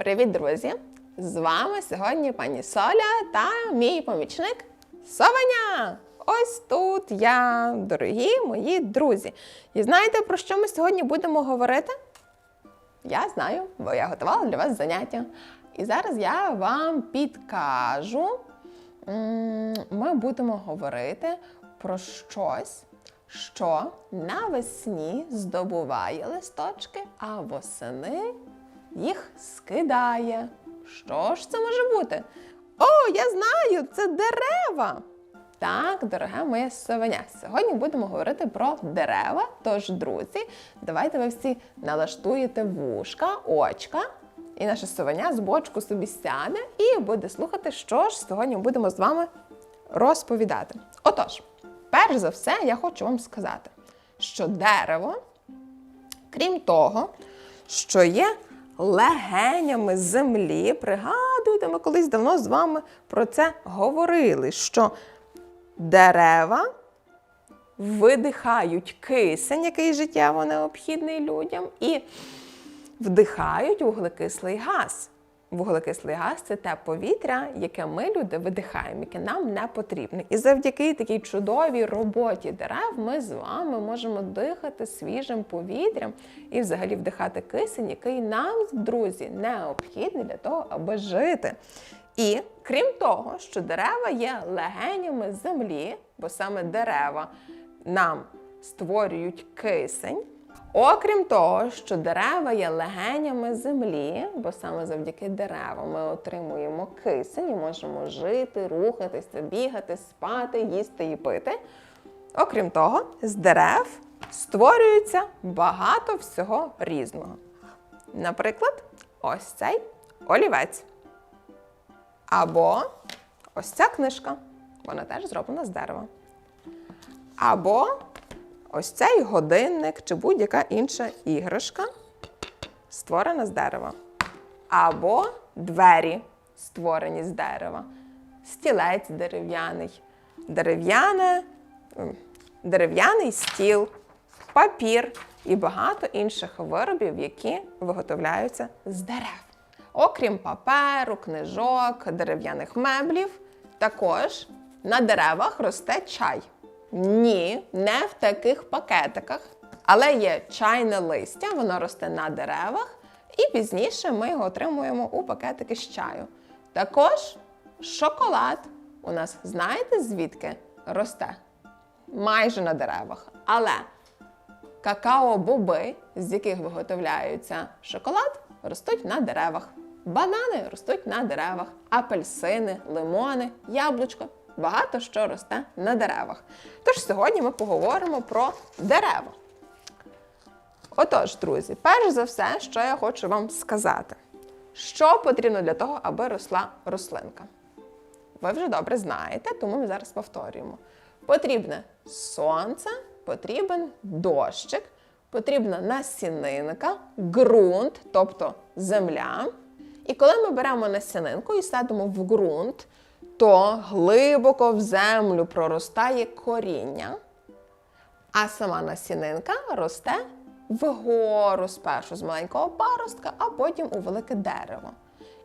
Привіт, друзі! З вами сьогодні пані Соля та мій помічник Совеня. Ось тут я, дорогі мої друзі. І знаєте, про що ми сьогодні будемо говорити? Я знаю, бо я готувала для вас заняття. І зараз я вам підкажу. Ми будемо говорити про щось, що навесні здобуває листочки, а восени їх скидає. Що ж це може бути? О, я знаю, це дерева. Так, дороге моє совеня, сьогодні будемо говорити про дерева. Тож, друзі, давайте ви всі налаштуєте вушка, очка, і наше совеня з бочку собі сяде і буде слухати, що ж сьогодні будемо з вами розповідати. Отож, перш за все, я хочу вам сказати, що дерево, крім того, що є легенями землі, пригадуйте, ми колись давно з вами про це говорили, що дерева видихають кисень, який життєво необхідний людям, і вдихають вуглекислий газ. Вуглекислий газ це те повітря, яке ми люди видихаємо, яке нам не потрібне. І завдяки такій чудовій роботі дерев ми з вами можемо дихати свіжим повітрям і взагалі вдихати кисень, який нам, друзі, необхідний для того, аби жити. І крім того, що дерева є легенями землі, бо саме дерева нам створюють кисень. Окрім того, що дерева є легенями землі, бо саме завдяки деревам ми отримуємо кисень і можемо жити, рухатися, бігати, спати, їсти і пити. Окрім того, з дерев створюється багато всього різного. Наприклад, ось цей олівець. Або ось ця книжка. Вона теж зроблена з дерева. Або ось цей годинник чи будь-яка інша іграшка створена з дерева. Або двері створені з дерева. Стілець дерев'яний, дерев'яне, дерев'яний стіл, папір і багато інших виробів, які виготовляються з дерев. Окрім паперу, книжок, дерев'яних меблів, також на деревах росте чай. Ні, не в таких пакетиках, але є чайне листя, воно росте на деревах, і пізніше ми його отримуємо у пакетики з чаю. Також шоколад у нас знаєте звідки росте? Майже на деревах. Але какао-боби, з яких виготовляється шоколад, ростуть на деревах. Банани ростуть на деревах, апельсини, лимони, яблучко. Багато що росте на деревах. Тож сьогодні ми поговоримо про дерева. Отож, друзі, перш за все, що я хочу вам сказати, що потрібно для того, аби росла рослинка. Ви вже добре знаєте, тому ми зараз повторюємо. Потрібне сонце, потрібен дощик, потрібна насінинка, ґрунт, тобто земля. І коли ми беремо насінинку і садимо в ґрунт, то глибоко в землю проростає коріння, а сама насінинка росте вгору спершу з маленького паростка, а потім у велике дерево.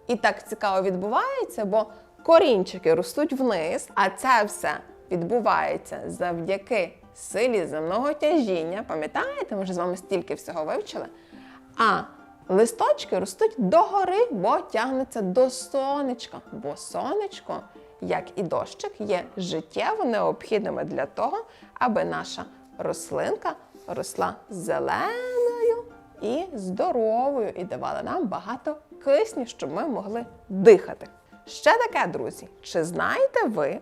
І так цікаво відбувається, бо корінчики ростуть вниз, а це все відбувається завдяки силі земного тяжіння. Пам'ятаєте, ми вже з вами стільки всього вивчили. А листочки ростуть догори, бо тягнеться до сонечка. Бо сонечко, як і дощик, є життєво необхідними для того, аби наша рослинка росла зеленою і здоровою і давала нам багато кисню, щоб ми могли дихати. Ще таке, друзі, чи знаєте ви,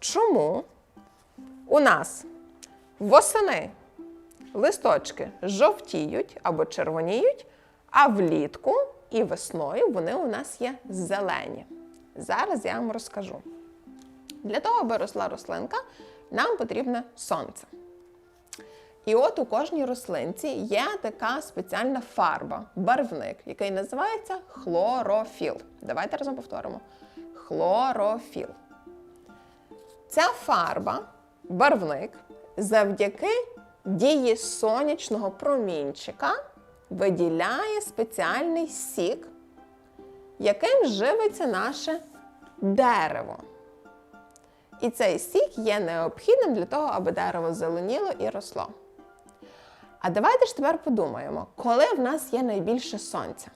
чому у нас восени листочки жовтіють або червоніють, а влітку і весною вони у нас є зелені. Зараз я вам розкажу. Для того, аби росла рослинка, нам потрібне сонце. І от у кожній рослинці є така спеціальна фарба, барвник, який називається хлорофіл. Давайте разом повторимо: хлорофіл. Ця фарба, барвник, завдяки дії сонячного промінчика виділяє спеціальний сік, яким живиться наше дерево. І цей сік є необхідним для того, аби дерево зеленіло і росло. А давайте ж тепер подумаємо, коли в нас є найбільше сонця?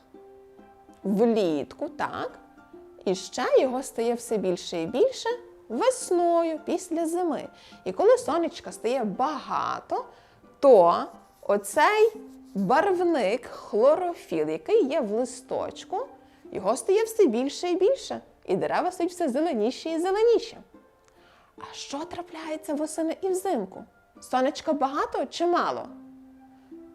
Влітку, так. І ще його стає все більше і більше весною після зими. І коли сонечка стає багато, то оцей барвник, хлорофіл, який є в листочку, його стає все більше і більше. І дерева стають все зеленіші і зеленіші. А що трапляється восени і взимку? Сонечка багато чи мало?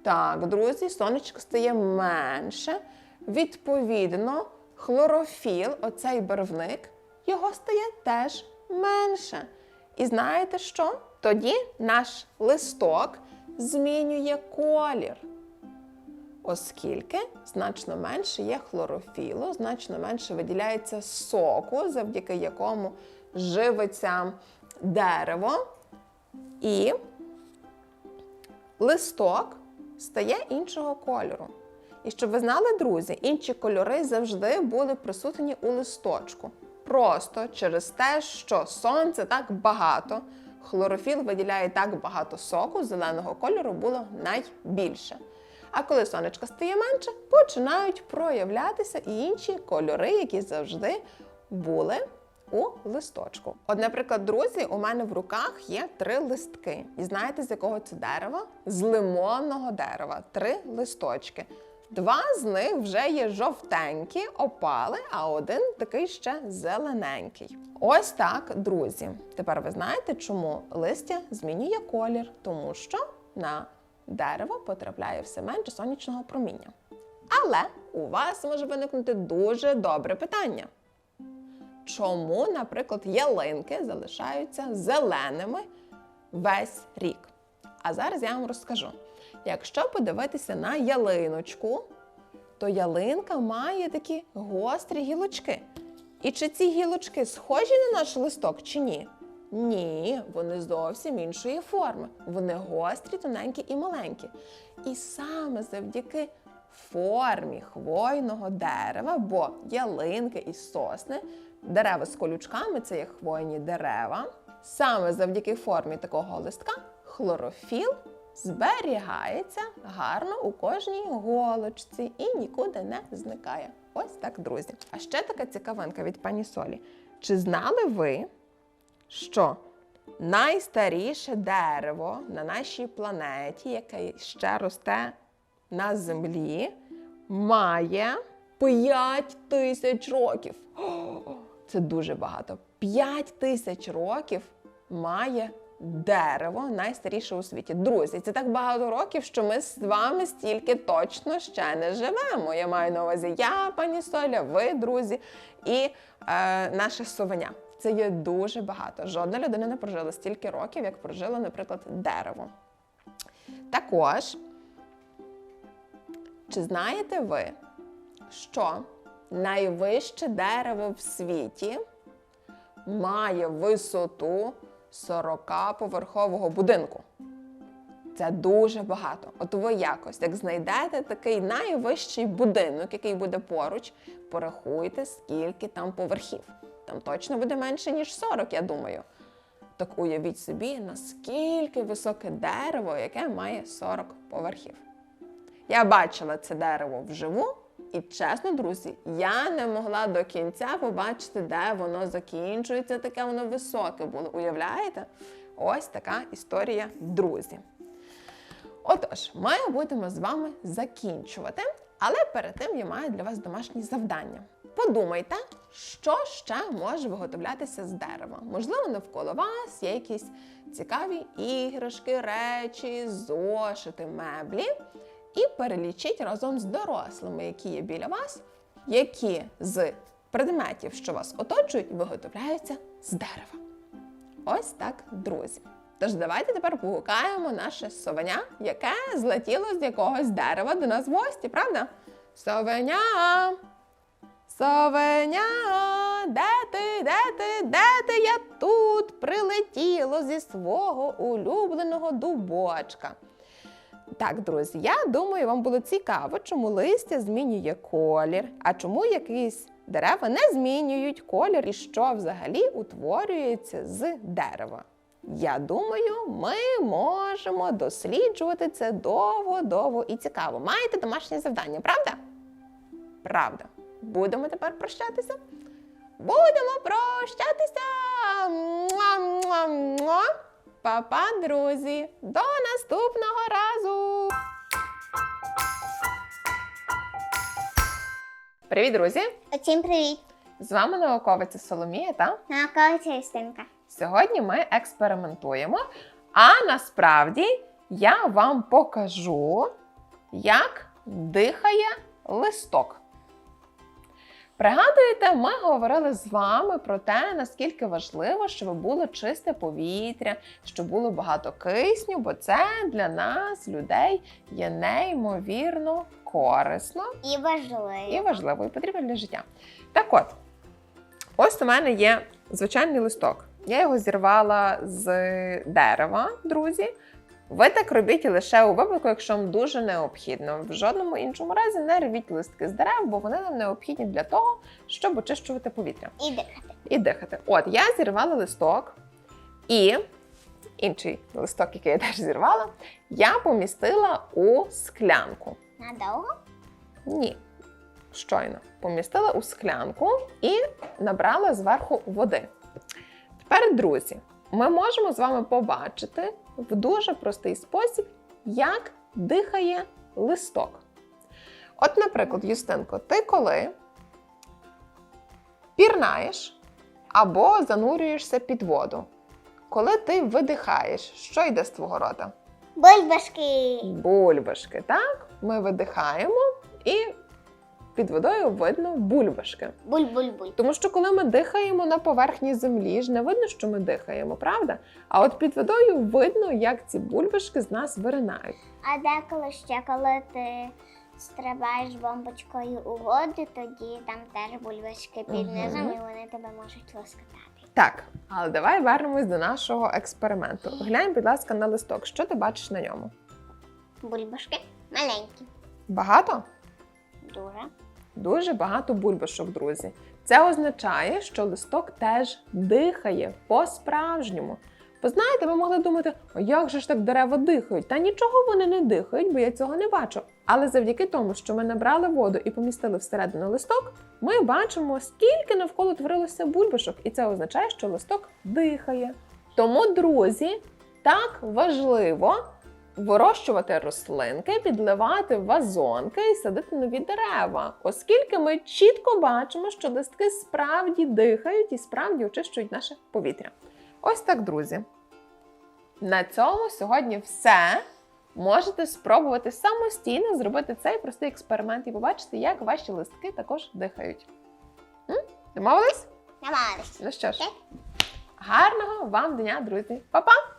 Так, друзі, сонечко стає менше. Відповідно, хлорофіл, оцей барвник, його стає теж менше. І знаєте що? Тоді наш листок змінює колір. Оскільки значно менше є хлорофілу, значно менше виділяється соку, завдяки якому живиться дерево, і листок стає іншого кольору. І щоб ви знали, друзі, інші кольори завжди були присутні у листочку. Просто через те, що сонце так багато, хлорофіл виділяє так багато соку, зеленого кольору було найбільше. А коли сонечко стає менше, починають проявлятися і інші кольори, які завжди були у листочку. От, наприклад, друзі, у мене в руках є три листки. І знаєте, з якого це дерева? З лимонного дерева. Три листочки. Два з них вже є жовтенькі, опали, а один такий ще зелененький. Ось так, друзі. Тепер ви знаєте, чому листя змінює колір, тому що на дерево потрапляє все менше сонячного проміння. Але у вас може виникнути дуже добре питання. Чому, наприклад, ялинки залишаються зеленими весь рік? А зараз я вам розкажу. Якщо подивитися на ялиночку, то ялинка має такі гострі гілочки. І чи ці гілочки схожі на наш листок, чи ні? Ні, вони зовсім іншої форми. Вони гострі, тоненькі і маленькі. І саме завдяки формі хвойного дерева, бо ялинки і сосни, дерева з колючками це є хвойні дерева. Саме завдяки формі такого листка хлорофіл зберігається гарно у кожній голочці і нікуди не зникає. Ось так, друзі. А ще така цікавинка від пані Солі. Чи знали ви, що найстаріше дерево на нашій планеті, яке ще росте на землі, має 5 тисяч років? Це дуже багато. 5 тисяч років має дерево найстаріше у світі. Друзі, це так багато років, що ми з вами стільки точно ще не живемо. Я маю на увазі я, пані Соля, ви, друзі, і е, наше совеня. Це є дуже багато. Жодна людина не прожила стільки років, як прожило, наприклад, дерево. Також, чи знаєте ви, що найвище дерево в світі має висоту 40-поверхового будинку? Це дуже багато. От ви якось, як знайдете такий найвищий будинок, який буде поруч, порахуйте, скільки там поверхів. Там точно буде менше, ніж 40, я думаю. Так уявіть собі, наскільки високе дерево, яке має 40 поверхів. Я бачила це дерево вживу, і чесно, друзі, я не могла до кінця побачити, де воно закінчується, таке воно високе було. Уявляєте? Ось така історія, друзі. Отож, ми будемо з вами закінчувати, але перед тим я маю для вас домашні завдання. Подумайте, що ще може виготовлятися з дерева. Можливо, навколо вас є якісь цікаві іграшки, речі, зошити, меблі. І перелічіть разом з дорослими, які є біля вас, які з предметів, що вас оточують, виготовляються з дерева. Ось так, друзі. Тож давайте тепер погукаємо наше совеня, яке злетіло з якогось дерева до нас в гості, правда? Совеня! Совеня! Де ти, де ти, де ти? Я тут прилетіло зі свого улюбленого дубочка. Так, друзі, я думаю, вам було цікаво, чому листя змінює колір, а чому якийсь дерева не змінюють колір і що взагалі утворюється з дерева. Я думаю, ми можемо досліджувати це довго-довго і цікаво. Маєте домашнє завдання, правда? Правда. Будемо тепер прощатися? Будемо прощатися. Па-па, друзі. До наступного разу. Привіт, друзі! Усім привіт! З вами науковиця Соломія та Науковиця Істинка. Сьогодні ми експериментуємо, а насправді я вам покажу, як дихає листок. Пригадуєте, ми говорили з вами про те, наскільки важливо, щоб було чисте повітря, щоб було багато кисню, бо це для нас, людей, є неймовірно корисно І і важливо. важливо, і потрібно для життя. Так от, ось у мене є звичайний листок. Я його зірвала з дерева, друзі. Ви так робіть лише у випадку, якщо вам дуже необхідно. В жодному іншому разі не рвіть листки з дерев, бо вони нам необхідні для того, щоб очищувати повітря І дихати. і дихати. От я зірвала листок, і інший листок, який я теж зірвала, я помістила у склянку. Надовго? Ні. Щойно помістила у склянку і набрала зверху води. Тепер, друзі, ми можемо з вами побачити в дуже простий спосіб, як дихає листок. От, наприклад, Юстинко, ти коли пірнаєш або занурюєшся під воду, коли ти видихаєш, що йде з твого рота? Бульбашки. бульбашки. Так, ми видихаємо і під водою видно бульбашки. Буль-буль-буль. Тому що коли ми дихаємо на поверхні землі, ж не видно, що ми дихаємо, правда? А от під водою видно, як ці бульбашки з нас виринають. А деколи ще, коли ти стрибаєш бомбочкою у воду, тоді там теж бульбашки під низом, і вони тебе можуть лоскотати. Так, але давай вернемось до нашого експерименту. Глянь, будь ласка, на листок. Що ти бачиш на ньому? Бульбашки маленькі. Багато? Дуже. Дуже багато бульбашок, друзі. Це означає, що листок теж дихає по-справжньому. Ви знаєте, ви могли думати, а як же ж так дерева дихають? Та нічого вони не дихають, бо я цього не бачу. Але завдяки тому, що ми набрали воду і помістили всередину листок, ми бачимо, скільки навколо творилося бульбашок, і це означає, що листок дихає. Тому, друзі, так важливо вирощувати рослинки, підливати вазонки і садити нові дерева, оскільки ми чітко бачимо, що листки справді дихають і справді очищують наше повітря. Ось так, друзі. На цьому сьогодні все. Можете спробувати самостійно зробити цей простий експеримент і побачити, як ваші листки також дихають. М? Домовились? Намагались. Ну що ж, гарного вам дня, друзі! Па-па!